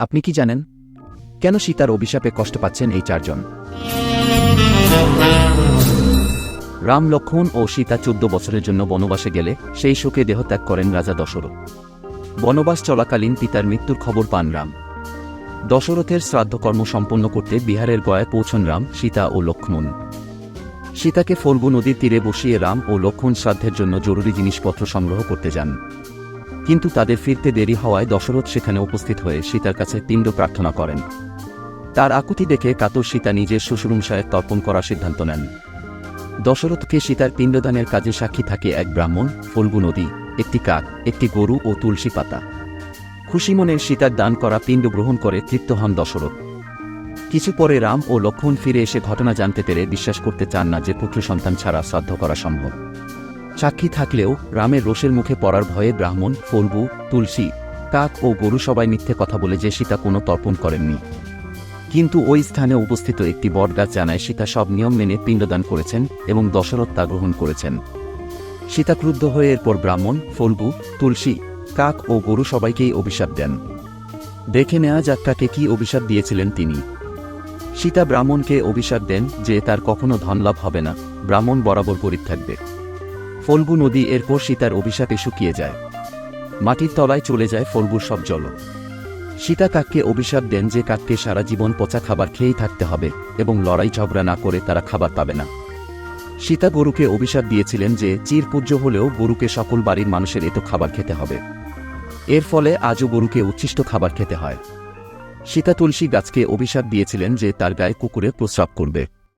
আপনি কি জানেন? কেন সীতার অভিশাপে কষ্ট পাচ্ছেন এই চারজন? রাম লক্ষ্মণ ও সীতা চোদ্দ বছরের জন্য বনবাসে গেলে সেই শোকে দেহত্যাগ করেন রাজা দশরথ। বনবাস চলাকালীন পিতার মৃত্যুর খবর পান রাম। দশরথের শ্রাদ্ধকর্ম সম্পন্ন করতে বিহারের গয়ায় পৌঁছন রাম, সীতা ও লক্ষ্মণ সীতাকে ফল্গু নদীর তীরে বসিয়ে রাম ও লক্ষ্মণ শ্রাদ্ধের জন্য জরুরি জিনিসপত্র সংগ্রহ করতে যান। কিন্তু তাদের ফিরতে দেরি হওয়ায় দশরথ সেখানে উপস্থিত হয়ে সীতার কাছে পিণ্ড প্রার্থনা করেন। তার আকুতি দেখে কাতর সীতা নিজের শ্বশুরমশায় তর্পণ করার সিদ্ধান্ত নেন। দশরথকে সীতার পিণ্ডদানের কাজে সাক্ষী থাকে এক ব্রাহ্মণ, ফল্গু নদী, একটি কাক, একটি গরু ও তুলসী পাতা। খুশি মনে সীতার দান করা পিণ্ড গ্রহণ করে তৃপ্ত হন দশরথ। কিছু পরে রাম ও লক্ষ্মণ ফিরে এসে ঘটনা জানতে পেরে বিশ্বাস করতে চান না যে পুত্র সন্তান ছাড়া শ্রাদ্ধ করা সম্ভব। সাক্ষী থাকলেও রামের রোষের মুখে পড়ার ভয়ে ব্রাহ্মণ ফল্গু তুলসী, কাক ও গরু সবাই মিথ্যে কথা বলে যে সীতা কোনো তর্পণ করেননি। কিন্তু ওই স্থানে উপস্থিত একটি বটগাছ জানায় সীতা সব নিয়ম মেনে পিণ্ডদান করেছেন এবং দশরথ তা গ্রহণ করেছেন। সীতা ক্রুদ্ধ হয়ে এরপর ব্রাহ্মণ ফল্গু তুলসী, কাক ও গরু সবাইকেই অভিশাপ দেন। দেখে নেওয়া যাক তাকে কি অভিশাপ দিয়েছিলেন তিনি। সীতা ব্রাহ্মণকে অভিশাপ দেন যে তার কখনো ধনলাভ হবে না। ব্রাহ্মণ বরাবর গরিব থাকবে ফল্গু নদী এরপর সীতার অভিশাপে শুকিয়ে যায়। মাটির তলায় চলে যায় ফল্গুর সব জল। সীতা কাককে অভিশাপ দেন যে কাককে সারা জীবন পচা খাবার খেয়েই থাকতে হবে এবং লড়াই ঝগড়া না করে তারা খাবার পাবে না। সীতা গরুকে অভিশাপ দিয়েছিলেন যে চির পূজ্য হলেও গরুকে সকল বাড়ির মানুষের এত খাবার খেতে হবে। এর ফলে আজও গরুকে উচ্ছিষ্ট খাবার খেতে হয়। সীতা তুলসী গাছকে অভিশাপ দিয়েছিলেন যে তার গায়ে কুকুরে প্রস্রাব করবে।